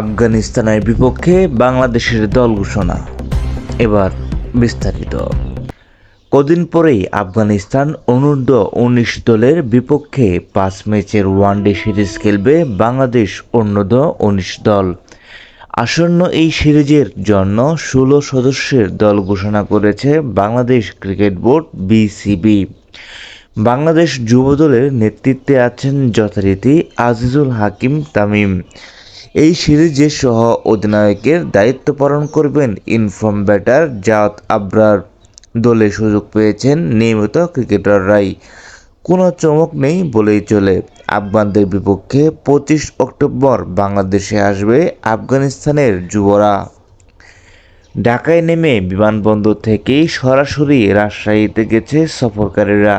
আফগানিস্তানের বিপক্ষে বাংলাদেশের দল ঘোষণা। এবার বিস্তারিত। কদিন পরেই আফগানিস্তান অনূর্ধ্ব উনিশ দলের বিপক্ষে পাঁচ ম্যাচের ওয়ানডে সিরিজ খেলবে বাংলাদেশ অন্যূর্ধ্ব উনিশ দল। আসন্ন এই সিরিজের জন্য ষোলো সদস্যের দল ঘোষণা করেছে Bangladesh cricket board, BCB. Bangladesh যুব দলের নেতৃত্বে আছেন যথারীতি আজিজুল হাকিম তামিম। এই সিরিজে সহ অধিনায়কের দায়িত্ব পালন করবেন ইনফর্ম ব্যাটার জাত আবরার। দলে সুযোগ পেয়েছেন নিয়মিত ক্রিকেটাররাই। কোনো চমক নেই বলেই চলে। আফগানদের বিপক্ষে পঁচিশ অক্টোবর বাংলাদেশে আসবে আফগানিস্তানের যুবরা। ঢাকায় নেমে বিমানবন্দর থেকেই সরাসরি রাজশাহীতে গেছে সফরকারীরা।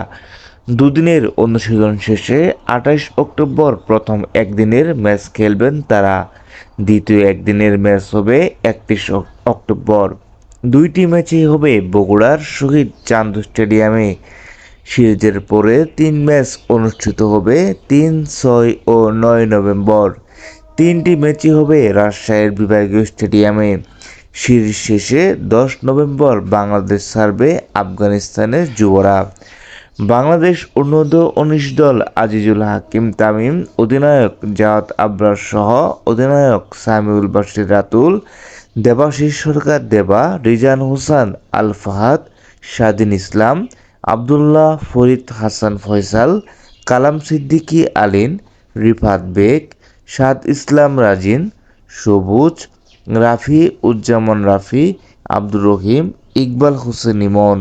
দুদিনের অনুশীলন শেষে আঠাশ অক্টোবর প্রথম একদিনের ম্যাচ খেলবেন তারা। দ্বিতীয় একদিনের ম্যাচ হবে একত্রিশ অক্টোবর। দুইটি ম্যাচই হবে বগুড়ার শহীদ চান্দ স্টেডিয়ামে। সিরিজের পরে তিন ম্যাচ অনুষ্ঠিত হবে তিন, ছয় ও নয় নভেম্বর। তিনটি ম্যাচই হবে রাজশাহীর বিভাগীয় স্টেডিয়ামে। সিরিজ শেষে দশ নভেম্বর বাংলাদেশ ছাড়বে আফগানিস্তানের যুবরা বাংলাদেশ অন্যূর্ধ্ব উনিশ দল আজিজুল হাকিম তামিম, অধিনায়ক জাওয়াত আবরার সহ অধিনায়ক সামিউল বাশির রাতুল, দেবাশিস সরকার দেবা, রিজান হোসেন আল ফাহাদ স্বাধীন ইসলাম, আবদুল্লাহ ফরিদ হাসান ফয়সাল, কালাম সিদ্দিকী আলিন, রিফাত বেগ, সাদ ইসলাম রাজিন, সবুজ, রাফি উজ্জামান রাফি, আব্দুর রহিম, ইকবাল হোসেন ইমন।